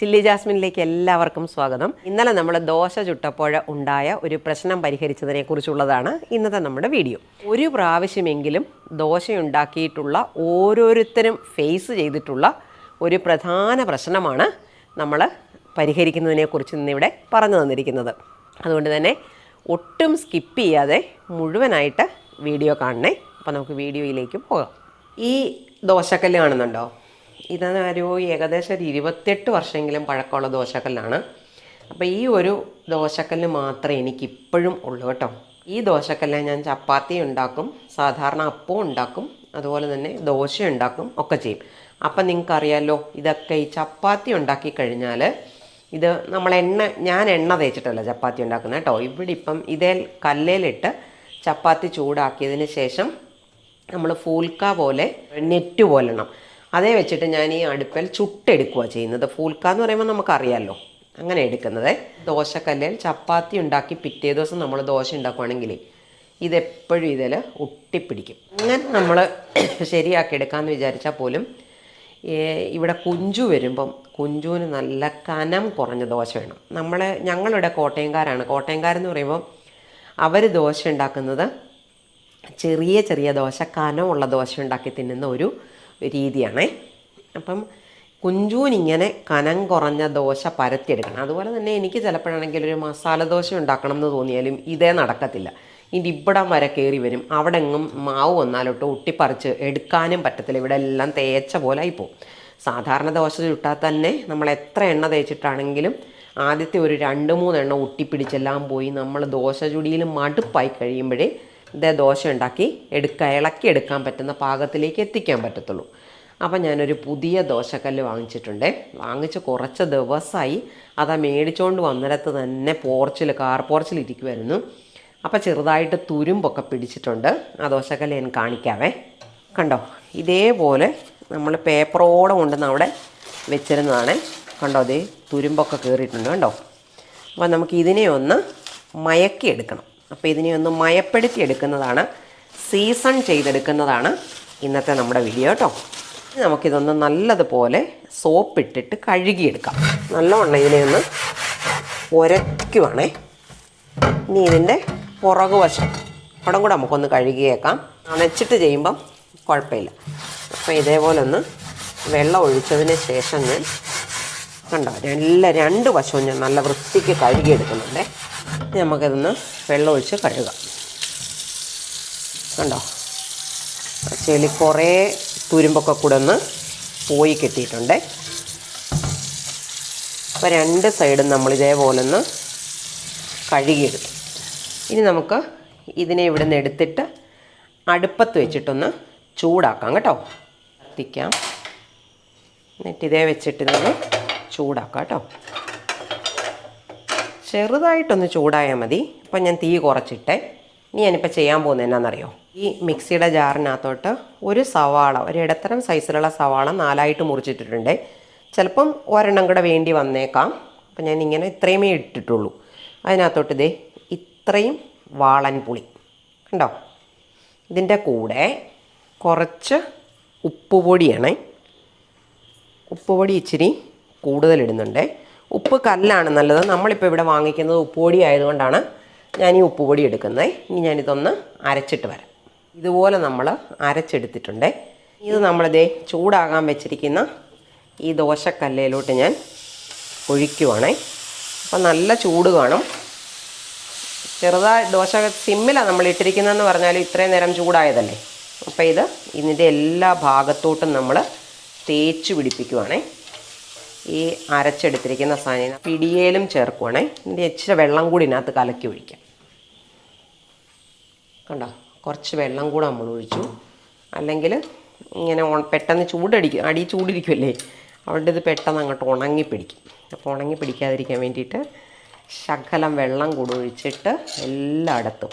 Chilli ജാസ്മിനിലേക്ക് എല്ലാവർക്കും സ്വാഗതം. ഇന്നലെ നമ്മൾ ദോശ ചുട്ടപ്പോൾ ഉണ്ടായ ഒരു പ്രശ്നം പരിഹരിച്ചതിനെ കുറിച്ചുള്ളതാണ് ഇന്നത്തെ നമ്മുടെ വീഡിയോ. ഒരു പ്രാവശ്യമെങ്കിലും ദോശ ഉണ്ടാക്കിയിട്ടുള്ള ഓരോരുത്തരും ഫേസ് ചെയ്തിട്ടുള്ള ഒരു പ്രധാന പ്രശ്നമാണ് നമ്മൾ പരിഹരിക്കുന്നതിനെക്കുറിച്ച് ഇന്നിവിടെ പറഞ്ഞു തന്നിരിക്കുന്നത്. അതുകൊണ്ട് തന്നെ ഒട്ടും സ്കിപ്പ് ചെയ്യാതെ മുഴുവനായിട്ട് വീഡിയോ കാണണേ. അപ്പോൾ നമുക്ക് വീഡിയോയിലേക്ക് പോകാം. ഈ ദോശക്കല്ല് കാണുന്നുണ്ടോ? ഇതൊരു ഏകദേശം ഒരു ഇരുപത്തെട്ട് വർഷമെങ്കിലും പഴക്കമുള്ള ദോശക്കല്ലാണ്. അപ്പോൾ ഈ ഒരു ദോശക്കല്ല് മാത്രമേ എനിക്കിപ്പോഴും ഉള്ളൂ കേട്ടോ. ഈ ദോശക്കല്ല് ഞാൻ ചപ്പാത്തി ഉണ്ടാക്കും സാധാരണ അപ്പവും ഉണ്ടാക്കും അതുപോലെ തന്നെ ദോശ ഉണ്ടാക്കും ഒക്കെ ചെയ്യും. അപ്പം നിങ്ങൾക്കറിയാലോ ഇതൊക്കെ ഈ ചപ്പാത്തി ഉണ്ടാക്കി കഴിഞ്ഞാൽ ഇത് നമ്മൾ എണ്ണ ഞാൻ എണ്ണ തേച്ചിട്ടല്ല ചപ്പാത്തി ഉണ്ടാക്കുന്നത് കേട്ടോ. ഇവിടെ ഇപ്പം ഇതേ കല്ലേലിട്ട് ചപ്പാത്തി ചൂടാക്കിയതിന് ശേഷം നമ്മൾ ഫൂൽക്ക പോലെ നെറ്റ് പോലെണ്ണം അതേ വെച്ചിട്ട് ഞാൻ ഈ അടുപ്പിൽ ചുട്ടെടുക്കുക ചെയ്യുന്നത്. ഫൂൽക്ക എന്ന് പറയുമ്പോൾ നമുക്കറിയാമല്ലോ അങ്ങനെ എടുക്കുന്നത്. ദോശക്കല്ലിൽ ചപ്പാത്തി ഉണ്ടാക്കി പിറ്റേ ദിവസം നമ്മൾ ദോശ ഉണ്ടാക്കുവാണെങ്കിൽ ഇതെപ്പോഴും ഇതിൽ ഒട്ടിപ്പിടിക്കും. അങ്ങനെ നമ്മൾ ശരിയാക്കി എടുക്കാമെന്ന് വിചാരിച്ചാൽ പോലും ഇവിടെ കുഞ്ചു വരുമ്പം കുഞ്ചുവിന് നല്ല കനം കുറഞ്ഞ ദോശ വേണം. നമ്മൾ ഞങ്ങളിവിടെ കോട്ടയംകാരാണ്. കോട്ടയംകാരെന്ന് പറയുമ്പോൾ അവർ ദോശ ഉണ്ടാക്കുന്നത് ചെറിയ ചെറിയ ദോശ കനമുള്ള ദോശ ഉണ്ടാക്കി തിന്നുന്ന ഒരു രീതിയാണേ. അപ്പം കുഞ്ചൂനിങ്ങനെ കനം കുറഞ്ഞ ദോശ പരത്തിയെടുക്കണം. അതുപോലെ തന്നെ എനിക്ക് ചിലപ്പോഴാണെങ്കിൽ ഒരു മസാല ദോശ ഉണ്ടാക്കണം എന്ന് തോന്നിയാലും ഇതേ നടക്കത്തില്ല. ഇതിന്റെ ഇവിടം വരെ കയറി വരും. അവിടെ എങ്ങും മാവ് വന്നാലോട്ട് ഒട്ടിപ്പറിച്ച് എടുക്കാനും പറ്റത്തില്ല. ഇവിടെ എല്ലാം തേച്ച പോലെ ആയിപ്പോവും സാധാരണ ദോശ ചുട്ടാൽ തന്നെ നമ്മൾ എത്ര എണ്ണ തേച്ചിട്ടാണെങ്കിലും ആദ്യത്തെ ഒരു രണ്ട് മൂന്ന് എണ്ണ ഒട്ടിപ്പിടിച്ചെല്ലാം പോയി നമ്മൾ ദോശ ചുടിയിൽ മടുപ്പായി കഴിയുമ്പോഴേ ഇതേ ദോശ ഉണ്ടാക്കി എടുക്കുക ഇളക്കി എടുക്കാൻ പറ്റുന്ന പാകത്തിലേക്ക് എത്തിക്കാൻ പറ്റത്തുള്ളൂ. അപ്പം ഞാനൊരു പുതിയ ദോശക്കല്ല് വാങ്ങിച്ചിട്ടുണ്ട്. വാങ്ങിച്ച് കുറച്ച് ദിവസമായി അതാ മേടിച്ചുകൊണ്ട് വന്നിടത്ത് തന്നെ പോർച്ചിൽ കാർ പോർച്ചിൽ ഇരിക്കുമായിരുന്നു അപ്പോൾ ചെറുതായിട്ട് തുരുമ്പൊക്കെ പിടിച്ചിട്ടുണ്ട്. ആ ദോശക്കല്ല് ഞാൻ കാണിക്കാവേ. കണ്ടോ? ഇതേപോലെ നമ്മൾ പേപ്പറോടെ കൊണ്ടുവന്ന് അവിടെ വെച്ചിരുന്നതാണ്. കണ്ടോ? അതേ തുരുമ്പൊക്കെ കയറിയിട്ടുണ്ട് കണ്ടോ? അപ്പോൾ നമുക്ക് ഇതിനെ ഒന്ന് മയക്കി എടുക്കണം അപ്പോൾ ഇതിനെ ഒന്ന് മയപ്പെടുത്തി എടുക്കുന്നതാണ് സീസൺ ചെയ്തെടുക്കുന്നതാണ് ഇന്നത്തെ നമ്മുടെ വീഡിയോ കേട്ടോ നമുക്കിതൊന്ന് നല്ലതുപോലെ സോപ്പിട്ടിട്ട് കഴുകിയെടുക്കാം. നല്ലവണ്ണം ഇതിനെ ഒന്ന് ഉരയ്ക്കുവാണേ ഇനി ഇതിന്റെ പുറകു വശം അവിടെ കൂടെ നമുക്കൊന്ന് കഴുകിയേക്കാം. അണച്ചിട്ട് ചെയ്യുമ്പം കുഴപ്പമില്ല. അപ്പോൾ ഇതേപോലെ ഒന്ന് വെള്ളം ഒഴിച്ചതിന് ശേഷം ഞാൻ കണ്ടോ എല്ലാ രണ്ട് വശവും ഞാൻ നല്ല വൃത്തിക്ക് കഴുകിയെടുക്കുന്നുണ്ടേ. ഇനി നമുക്കിതൊന്ന് വെള്ളം ഒഴിച്ച് കഴുകാം. കണ്ടോ? ചെളി കുറേ തുരുമ്പൊക്കെ കൂടെ ഒന്ന് പോയി കെട്ടിയിട്ടുണ്ട്. അപ്പോൾ രണ്ട് സൈഡും നമ്മൾ ഇതേപോലെ ഒന്ന് കഴുകിയെടുത്തു. ഇനി നമുക്ക് ഇതിനെ ഇവിടെ നിന്ന് എടുത്തിട്ട് അടുപ്പത്ത് വെച്ചിട്ടൊന്ന് ചൂടാക്കാം കേട്ടോ. കത്തിക്കാം. എന്നിട്ട് ഇതേ വെച്ചിട്ട് ഇതൊന്ന് ചൂടാക്കാം കേട്ടോ. ചെറുതായിട്ടൊന്ന് ചൂടായാൽ മതി. അപ്പം ഞാൻ തീ കുറച്ചിട്ടെ. ഇനി ഞാനിപ്പോൾ ചെയ്യാൻ പോകുന്നത് എന്നാണെന്നറിയോ ഈ മിക്സിയുടെ ജാറിനകത്തോട്ട് ഒരു സവാള ഒരു ഇടത്തരം സൈസിലുള്ള സവാള നാലായിട്ട് മുറിച്ചിട്ടിട്ടുണ്ട്. ചിലപ്പം ഒരെണ്ണം കൂടെ വേണ്ടി വന്നേക്കാം. അപ്പം ഞാൻ ഇങ്ങനെ ഇത്രയുമേ ഇട്ടിട്ടുള്ളൂ. അതിനകത്തോട്ട് ഇതേ ഇത്രയും വാളൻ പുളി. കണ്ടോ? ഇതിന്റെ കൂടെ കുറച്ച് ഉപ്പുപൊടിയാണ്. ഉപ്പുപൊടി ഇച്ചിരി കൂടുതൽ ഇടുന്നുണ്ട് ഉപ്പ് കല്ലാണ് നല്ലത്. നമ്മളിപ്പോൾ ഇവിടെ വാങ്ങിക്കുന്നത് ഉപ്പുപൊടി ആയതുകൊണ്ടാണ് ഞാൻ ഈ ഉപ്പുപൊടി എടുക്കുന്നത്. ഇനി ഞാനിതൊന്ന് അരച്ചിട്ട് വരാം. ഇതുപോലെ നമ്മൾ അരച്ചെടുത്തിട്ടുണ്ട്. ഇത് നമ്മളിതേ ചൂടാകാൻ വെച്ചിരിക്കുന്ന ഈ ദോശക്കല്ലയിലോട്ട് ഞാൻ ഒഴിക്കുവാണേ. അപ്പം നല്ല ചൂട് കാണും. ചെറുതായി ദോശ സിമ്മിലാണ് നമ്മൾ ഇട്ടിരിക്കുന്നതെന്ന് പറഞ്ഞാൽ ഇത്രയും നേരം ചൂടായതല്ലേ? അപ്പോൾ ഇത് ഇതിന്റെ എല്ലാ ഭാഗത്തോട്ടും നമ്മൾ തേച്ച് പിടിപ്പിക്കുവാണേ. ഈ അരച്ചെടുത്തിരിക്കുന്ന സാധനം പിടിയേലും ചേർക്കുവാണേ. ഇതിന്റെ ഇച്ചിരി വെള്ളം കൂടി ഇതിനകത്ത് കലക്കി ഒഴിക്കാം. കണ്ടോ? കുറച്ച് വെള്ളം കൂടെ നമ്മൾ ഒഴിച്ചു. അല്ലെങ്കിൽ ഇങ്ങനെ പെട്ടെന്ന് ചൂടടിക്കും. അടി ചൂടിരിക്കുമല്ലേ അവിടെ ഇത് പെട്ടെന്ന് അങ്ങോട്ട് ഉണങ്ങി പിടിക്കും. അപ്പോൾ ഉണങ്ങി പിടിക്കാതിരിക്കാൻ വേണ്ടിയിട്ട് ശകലം വെള്ളം കൂടെ ഒഴിച്ചിട്ട് എല്ലായിടത്തും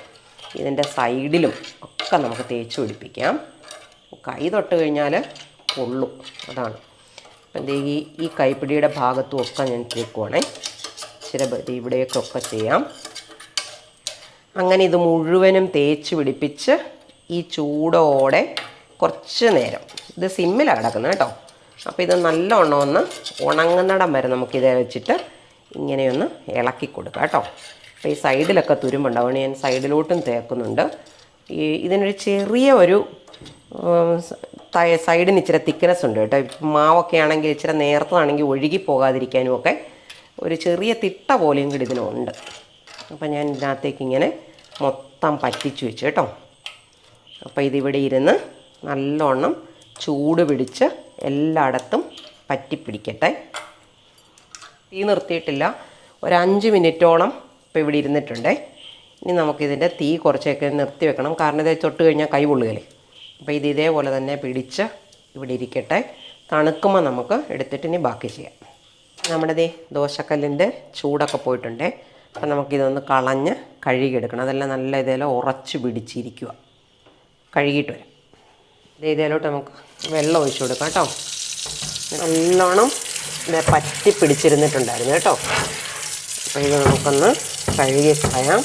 ഇതിന്റെ സൈഡിലും ഒക്കെ നമുക്ക് തേച്ച് പിടിപ്പിക്കാം. കൈ തൊട്ട് കഴിഞ്ഞാൽ പൊള്ളും അതാണ്. ദേ ഈ ഈ കൈപ്പിടിയുടെ ഭാഗത്തും ഒക്കെ ഞാൻ തേക്കുവാണേ ചില ഇവിടെയൊക്കെ ഒക്കെ ചെയ്യാം. അങ്ങനെ ഇത് മുഴുവനും തേച്ച് പിടിപ്പിച്ച് ഈ ചൂടോടെ കുറച്ച് നേരം. ഇത് സിമ്മിലാണ് കിടക്കുന്നത് കേട്ടോ. അപ്പോൾ ഇത് നല്ലവണ്ണം ഒന്ന് ഉണങ്ങുന്നിടം വരെ നമുക്കിത് വെച്ചിട്ട് ഇങ്ങനെയൊന്ന് ഇളക്കി കൊടുക്കാം കേട്ടോ. അപ്പോൾ ഈ സൈഡിലൊക്കെ തുരുമ്പുണ്ടാവുകയാണ് ഞാൻ സൈഡിലോട്ടും തേക്കുന്നുണ്ട്. ഈ ഇതിനൊരു ചെറിയ ഒരു സൈഡിന് ഇച്ചിരി തിക്നെസ് ഉണ്ട് കേട്ടോ. മാവൊക്കെ ആണെങ്കിൽ ഇച്ചിരി നേർത്തതാണെങ്കിൽ ഒഴുകി പോകാതിരിക്കാനും ഒക്കെ ഒരു ചെറിയ തിട്ട പോലെയും കൂടി ഇതിനുണ്ട്. അപ്പം ഞാൻ ഇതിനകത്തേക്ക് ഇങ്ങനെ മൊത്തം പറ്റിച്ചു വെച്ചു കേട്ടോ. അപ്പോൾ ഇതിവിടെ ഇരുന്ന് നല്ലോണം ചൂട് പിടിച്ച് എല്ലായിടത്തും പറ്റിപ്പിടിക്കട്ടെ. തീ നിർത്തിയിട്ടില്ല. ഒരു അഞ്ച് മിനിറ്റോളം ഇപ്പോൾ ഇവിടെ ഇരുന്നിട്ടുണ്ടേ. ഇനി നമുക്കിതിന്റെ തീ കുറച്ചൊക്കെ നിർത്തി വെക്കണം. കാരണം ഇത് തൊട്ട് കഴിഞ്ഞാൽ കൈ പൊള്ളുകയല്ലേ? അപ്പോൾ ഇത് ഇതേപോലെ തന്നെ പിടിച്ച് ഇവിടെ ഇരിക്കട്ടെ. തണുക്കുമ്പോൾ നമുക്ക് എടുത്തിട്ട് ഇനി ബാക്കി ചെയ്യാം. നമ്മുടെ ദേ ദോശക്കല്ലിന്റെ ചൂടൊക്കെ പോയിട്ടുണ്ടേ. അപ്പം നമുക്കിതൊന്ന് കളഞ്ഞ് കഴുകിയെടുക്കണം. അതെല്ലാം നല്ല ഇതേലും ഉറച്ച് പിടിച്ചിരിക്കുക കഴുകിയിട്ട് വരാം. ഇതേ ഇതേലോട്ട് നമുക്ക് വെള്ളം ഒഴിച്ചു കൊടുക്കാം കേട്ടോ. നല്ലോണം പറ്റി പിടിച്ചിരുന്നിട്ടുണ്ടായിരുന്നു കേട്ടോ. അപ്പോൾ ഇത് നമുക്കൊന്ന് കഴുകി കളയാം.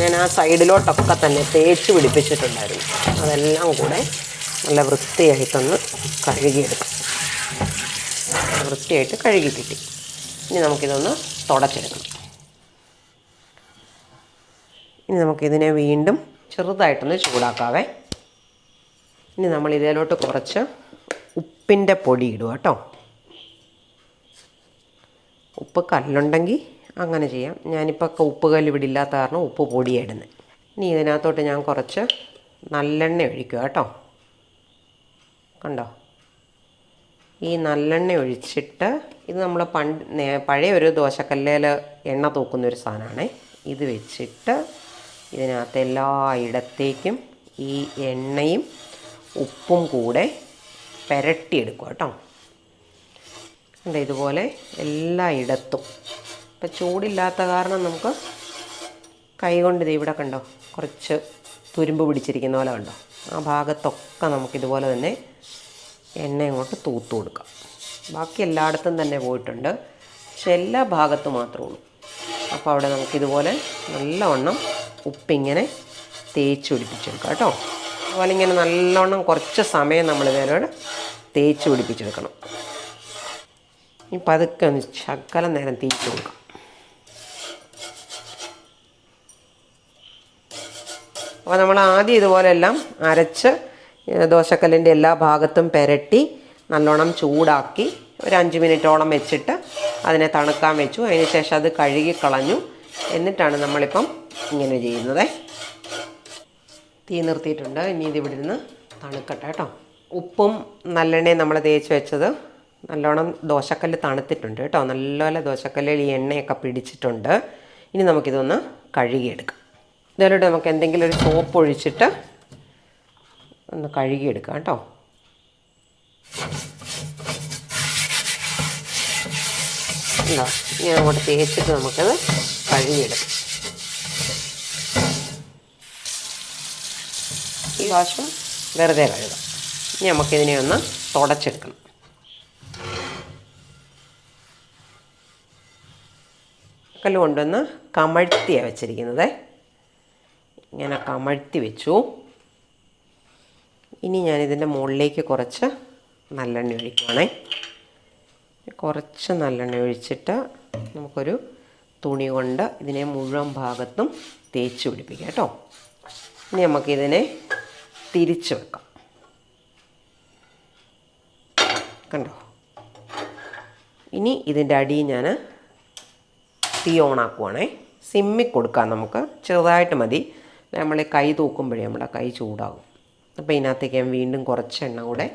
ഞാൻ ആ സൈഡിലോട്ടൊക്കെ തന്നെ തേച്ച് പിടിപ്പിച്ചിട്ടുണ്ടായിരുന്നു. അതെല്ലാം കൂടെ നല്ല വൃത്തിയായിട്ടൊന്ന് കഴുകിയെടുക്കാം. വൃത്തിയായിട്ട് കഴുകി കിട്ടി. ഇനി നമുക്കിതൊന്ന് തുടച്ചെടുക്കണം ഇനി നമുക്കിതിനെ വീണ്ടും ചെറുതായിട്ടൊന്ന് ചൂടാക്കാവേ. ഇനി നമ്മൾ ഇതിലോട്ട് കുറച്ച് ഉപ്പിന്റെ പൊടി ഇടുക കേട്ടോ. ഉപ്പ് കല്ലുണ്ടെങ്കിൽ അങ്ങനെ ചെയ്യാം. ഞാനിപ്പോൾ ഉപ്പ് കല്ല് ഇവിടെ ഇല്ലാത്ത കാരണം ഉപ്പ് പൊടിയാണ് ഇനി ഇതിനകത്തോട്ട് ഞാൻ കുറച്ച് നല്ലെണ്ണ ഒഴിക്കുക കേട്ടോ. കണ്ടോ? ഈ നല്ലെണ്ണ ഒഴിച്ചിട്ട് ഇത് നമ്മൾ പണ്ട് പഴയ ഒരു ദോശക്കല്ലേൽ എണ്ണ തൂക്കുന്ന ഒരു സാധനമാണ്. ഇത് വെച്ചിട്ട് ഇതിനകത്ത് എല്ലായിടത്തേക്കും ഈ എണ്ണയും ഉപ്പും കൂടെ പുരട്ടിയെടുക്കുക കേട്ടോ. ഇതുപോലെ എല്ലായിടത്തും ഇപ്പം ചൂടില്ലാത്ത കാരണം നമുക്ക് കൈ കൊണ്ട് ഇത് ഇവിടെ കണ്ടോ? കുറച്ച് തുരുമ്പ് പിടിച്ചിരിക്കുന്ന പോലെ കണ്ടോ? ആ ഭാഗത്തൊക്കെ നമുക്കിതുപോലെ തന്നെ എണ്ണ ഇങ്ങോട്ട് തൂത്ത് കൊടുക്കാം. ബാക്കി എല്ലായിടത്തും തന്നെ പോയിട്ടുണ്ട്. പക്ഷെ എല്ലാ ഭാഗത്തും മാത്രമേ ഉള്ളൂ. അപ്പോൾ അവിടെ നമുക്കിതുപോലെ നല്ലവണ്ണം ഉപ്പിങ്ങനെ തേച്ച് പിടിപ്പിച്ചെടുക്കാം കേട്ടോ. അതുപോലെ ഇങ്ങനെ നല്ലവണ്ണം കുറച്ച് സമയം നമ്മൾ ഇതിനോട് തേച്ച് പിടിപ്പിച്ചെടുക്കണം. ഇപ്പം പതുക്കെ ഒന്ന് ശകലം നേരം തീച്ച് കൊടുക്കാം. അപ്പോൾ നമ്മൾ ആദ്യം ഇതുപോലെല്ലാം അരച്ച് ദോശക്കല്ലിന്റെ എല്ലാ ഭാഗത്തും പെരട്ടി നല്ലോണം ചൂടാക്കി ഒരു അഞ്ച് മിനിറ്റോളം വെച്ചിട്ട് അതിനെ തണുക്കാൻ വെച്ചു. അതിന് ശേഷം അത് കഴുകി കളഞ്ഞു. എന്നിട്ടാണ് നമ്മളിപ്പം ഇങ്ങനെ ചെയ്യുന്നത്. തീ നിർത്തിയിട്ടുണ്ട്. ഇനി ഇത് ഇവിടെ നിന്ന് തണുക്കട്ടെ കേട്ടോ. ഉപ്പും നല്ലെണ്ണയും നമ്മൾ തേച്ച് വെച്ചത് നല്ലോണം ദോശക്കല്ല് തണുത്തിട്ടുണ്ട് കേട്ടോ. നല്ലപോലെ ദോശക്കല്ലിൽ ഈ എണ്ണയൊക്കെ പിടിച്ചിട്ടുണ്ട്. ഇനി നമുക്കിതൊന്ന് കഴുകിയെടുക്കാം. ഇതിലോട്ട് നമുക്ക് എന്തെങ്കിലും ഒരു സോപ്പ് ഒഴിച്ചിട്ട് ഒന്ന് കഴുകിയെടുക്കാം കേട്ടോ. ഉണ്ടോ ഇനി അങ്ങോട്ട് തേച്ചിട്ട് നമുക്കത് കഴുകിയെടുക്കാം. ഈ വാശം വെറുതെ കഴുകാം. ഇനി നമുക്കിതിനെ ഒന്ന് തുടച്ചെടുക്കണം. കല്ല് കൊണ്ടുവന്ന് കമഴ്ത്തിയാണ് വെച്ചിരിക്കുന്നത്. ഇങ്ങനെ കമഴ്ത്തി വെച്ചു. ഇനി ഞാനിതിന്റെ മുകളിലേക്ക് കുറച്ച് നല്ലെണ്ണ ഒഴിക്കുവാണേ. കുറച്ച് നല്ലെണ്ണ ഒഴിച്ചിട്ട് നമുക്കൊരു തുണി കൊണ്ട് ഇതിനെ മുഴുവൻ ഭാഗത്തും തേച്ച് പിടിപ്പിക്കാം കേട്ടോ. ഇനി നമുക്കിതിനെ തിരിച്ച് വെക്കാം. കണ്ടോ? ഇനി ഇതിന്റെ അടി ഞാൻ തീ ഓണാക്കുവാണേ. സിമ്മിക്കൊടുക്കാം നമുക്ക്. ചെറുതായിട്ട് മതി. നമ്മൾ കൈ തൂക്കുമ്പോഴേ നമ്മുടെ കൈ ചൂടാകും. അപ്പോൾ ഇതിനകത്തേക്ക് ഞാൻ വീണ്ടും കുറച്ച് എണ്ണ കൂടെ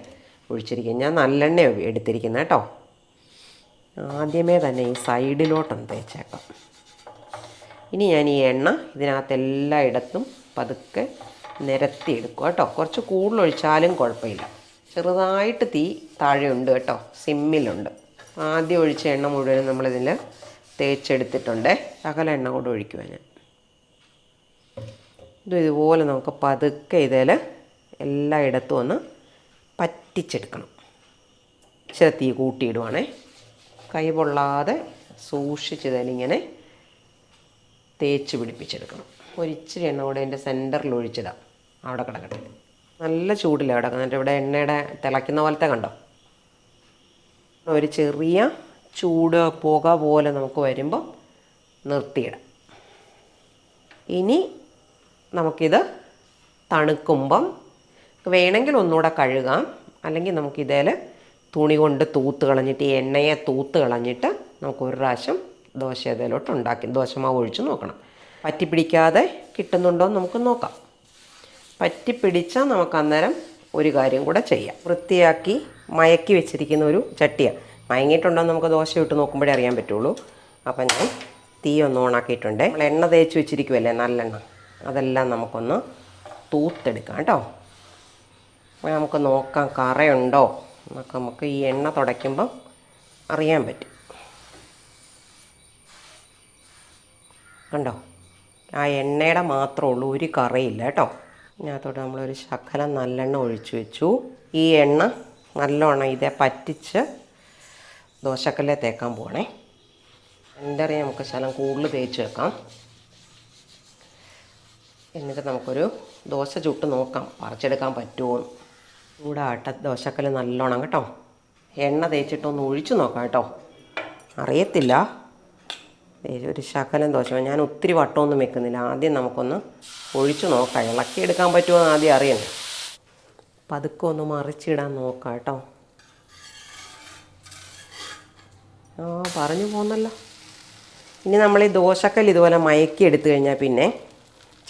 ഒഴിച്ചിരിക്കും. ഞാൻ നല്ലെണ്ണ എടുത്തിരിക്കുന്നത് കേട്ടോ. ആദ്യമേ തന്നെ ഈ സൈഡിലോട്ടൊന്ന് തേച്ചേക്കാം. ഇനി ഞാൻ ഈ എണ്ണ ഇതിനകത്ത് എല്ലായിടത്തും പതുക്കെ നിരത്തി എടുക്കുക കേട്ടോ. കുറച്ച് കൂടുതലൊഴിച്ചാലും കുഴപ്പമില്ല. ചെറുതായിട്ട് തീ താഴെയുണ്ട് കേട്ടോ. സിമ്മിലുണ്ട്. ആദ്യം ഒഴിച്ച എണ്ണ മുഴുവനും നമ്മളിതിൽ തേച്ചെടുത്തിട്ടുണ്ട്. ശകല എണ്ണ കൂടെ ഒഴിക്കുക ഞാൻ. ഇത് ഇതുപോലെ നമുക്ക് പതുക്കെ ഇതിൽ എല്ലായിടത്തും ഒന്ന് പറ്റിച്ചെടുക്കണം. ഇച്ചിരി കൂട്ടിയിടുവാണേ. കൈ പൊള്ളാതെ സൂക്ഷിച്ച് ഇതിലിങ്ങനെ തേച്ച് പിടിപ്പിച്ചെടുക്കണം. ഒരിച്ചിരി എണ്ണ കൂടെ എന്റെ സെന്ററിൽ ഒഴിച്ചിടാം. അവിടെ കിടക്കട്ടെ. നല്ല ചൂടില്ല കിടക്കുന്നുണ്ട് ഇവിടെ എണ്ണയുടെ തിളയ്ക്കുന്ന പോലത്തെ കണ്ടോ? ഒരു ചെറിയ ചൂട് പുക പോലെ നമുക്ക് വരുമ്പോൾ നിർത്തിയിടാം. ഇനി നമുക്കിത് തണുക്കുമ്പം വേണമെങ്കിൽ ഒന്നുകൂടെ കഴുകാം. അല്ലെങ്കിൽ നമുക്കിതേൽ തുണി കൊണ്ട് തൂത്ത് കളഞ്ഞിട്ട് ഈ എണ്ണയെ തൂത്ത് കളഞ്ഞിട്ട് നമുക്ക് ഒരു പ്രാവശ്യം ദോശ ഇതിലോട്ട് ഉണ്ടാക്കി ദോശമാവ് ഒഴിച്ച് നോക്കണം. പറ്റി പിടിക്കാതെ കിട്ടുന്നുണ്ടോ നമുക്ക് നോക്കാം. പറ്റി പിടിച്ചാൽ നമുക്ക് അന്നേരം ഒരു കാര്യം കൂടെ ചെയ്യാം. വൃത്തിയാക്കി മയക്കി വെച്ചിരിക്കുന്ന ഒരു ചട്ടിയാണ്. മയങ്ങിയിട്ടുണ്ടോ നമുക്ക് ദോശ ഇട്ട് നോക്കുമ്പോഴേ അറിയാൻ പറ്റുള്ളൂ. അപ്പം ഞാൻ തീ ഒന്ന് ഓണാക്കിയിട്ടുണ്ട്. നമ്മൾ എണ്ണ തേച്ച് വെച്ചിരിക്കുമല്ലേ നല്ലെണ്ണ. അതെല്ലാം നമുക്കൊന്ന് തൂത്തെടുക്കാം കേട്ടോ. നമുക്ക് നോക്കാം കറയുണ്ടോ എന്നൊക്കെ നമുക്ക് ഈ എണ്ണ തുടയ്ക്കുമ്പം അറിയാൻ പറ്റും. കണ്ടോ? ആ എണ്ണയുടെ മാത്രമേ ഉള്ളൂ ഒരു കറിയില്ല കേട്ടോ. ഇതിനകത്തോട്ട് നമ്മളൊരു ശകലം നല്ലെണ്ണ ഒഴിച്ചു വെച്ചു. ഈ എണ്ണ നല്ലോണം ഇതേ പറ്റിച്ച് ദോശക്കല്ലേ തേക്കാൻ പോകണേ എന്റെ അറിയാം നമുക്ക് ശകലം കൂടുതൽ തേച്ച് വെക്കാം. എന്നിട്ട് നമുക്കൊരു ദോശ ചുട്ട് നോക്കാം. പറിച്ചെടുക്കാൻ പറ്റുമോ? ചൂടാട്ട ദോശക്കൽ നല്ലോണം കേട്ടോ. എണ്ണ തേച്ചിട്ടൊന്ന് ഒഴിച്ചു നോക്കാം കേട്ടോ. അറിയത്തില്ല. ഒരു ശകലം ദോശ. ഞാൻ ഒത്തിരി വട്ടമൊന്നും വെക്കുന്നില്ല. ആദ്യം നമുക്കൊന്ന് ഒഴിച്ചു നോക്കാം. ഇളക്കി എടുക്കാൻ പറ്റുമോ എന്ന് ആദ്യം അറിയണ്ടേ പതുക്കെ ഒന്ന് മറിച്ചിടാൻ നോക്കാം കേട്ടോ. ആ പറഞ്ഞു പോന്നല്ലോ. ഇനി നമ്മൾ ഈ ദോശക്കല്ല് ഇതുപോലെ മയക്കി എടുത്തു കഴിഞ്ഞാൽ പിന്നെ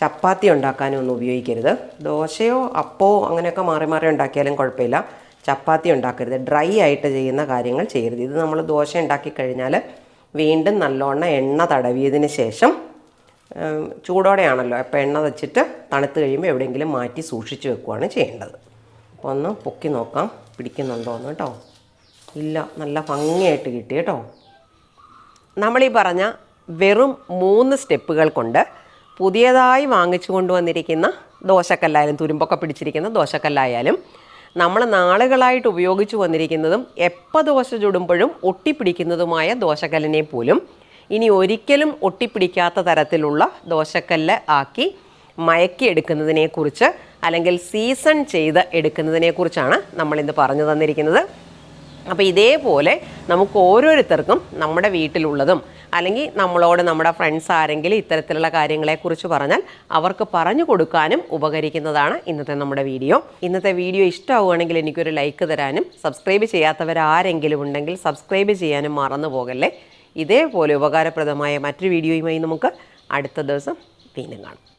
ചപ്പാത്തി ഉണ്ടാക്കാനും ഒന്നും ഉപയോഗിക്കരുത്. ദോശയോ അപ്പോ അങ്ങനെയൊക്കെ മാറി മാറി ഉണ്ടാക്കിയാലും കുഴപ്പമില്ല. ചപ്പാത്തി ഉണ്ടാക്കരുത്. ഡ്രൈ ആയിട്ട് ചെയ്യുന്ന കാര്യങ്ങൾ ചെയ്യരുത്. ഇത് നമ്മൾ ദോശ ഉണ്ടാക്കി കഴിഞ്ഞാൽ വീണ്ടും നല്ലോണം എണ്ണ തടവിയതിന് ശേഷം ചൂടോടെയാണല്ലോ. അപ്പോൾ എണ്ണ വെച്ചിട്ട് തണുത്ത് കഴിയുമ്പോൾ എവിടെയെങ്കിലും മാറ്റി സൂക്ഷിച്ച് വെക്കുകയാണ് ചെയ്യേണ്ടത്. അപ്പോൾ ഒന്ന് പൊക്കി നോക്കാം. പിടിക്കുന്നുണ്ടോ എന്ന് കേട്ടോ. ഇല്ല നല്ല ഭംഗിയായിട്ട് കിട്ടി കേട്ടോ. നമ്മളീ പറഞ്ഞ വെറും മൂന്ന് സ്റ്റെപ്പുകൾ കൊണ്ട് പുതിയതായി വാങ്ങിച്ചു കൊണ്ടുവന്നിരിക്കുന്ന ദോശക്കല്ലായാലും തുരുമ്പൊക്കെ പിടിച്ചിരിക്കുന്ന ദോശക്കല്ലായാലും നമ്മൾ നാളുകളായിട്ട് ഉപയോഗിച്ചു വന്നിരിക്കുന്നതും എപ്പോൾ ദോശ ചുടുമ്പോഴും ഒട്ടിപ്പിടിക്കുന്നതുമായ ദോശക്കല്ലിനെ പോലും ഇനി ഒരിക്കലും ഒട്ടിപ്പിടിക്കാത്ത തരത്തിലുള്ള ദോശക്കല്ല് ആക്കി മയക്കി എടുക്കുന്നതിനെക്കുറിച്ച് അല്ലെങ്കിൽ സീസൺ ചെയ്ത് എടുക്കുന്നതിനെക്കുറിച്ചാണ് നമ്മളിന്ന് പറഞ്ഞു തന്നിരിക്കുന്നത്. അപ്പോൾ ഇതേപോലെ നമുക്ക് ഓരോരുത്തർക്കും നമ്മുടെ വീട്ടിലുള്ളതും അല്ലെങ്കിൽ നമ്മളോട് നമ്മുടെ ഫ്രണ്ട്സ് ആരെങ്കിലും ഇത്തരത്തിലുള്ള കാര്യങ്ങളെക്കുറിച്ച് പറഞ്ഞാൽ അവർക്ക് പറഞ്ഞു കൊടുക്കാനും ഉപകരിക്കുന്നതാണ് ഇന്നത്തെ നമ്മുടെ വീഡിയോ. ഇന്നത്തെ വീഡിയോ ഇഷ്ടമാവുകയാണെങ്കിൽ എനിക്കൊരു ലൈക്ക് തരാനും സബ്സ്ക്രൈബ് ചെയ്യാത്തവരാരെങ്കിലും ഉണ്ടെങ്കിൽ സബ്സ്ക്രൈബ് ചെയ്യാനും മറന്നു പോകല്ലേ? ഇതേപോലെ ഉപകാരപ്രദമായ മറ്റൊരു വീഡിയോയുമായി നമുക്ക് അടുത്ത ദിവസം വീണ്ടും കാണാം.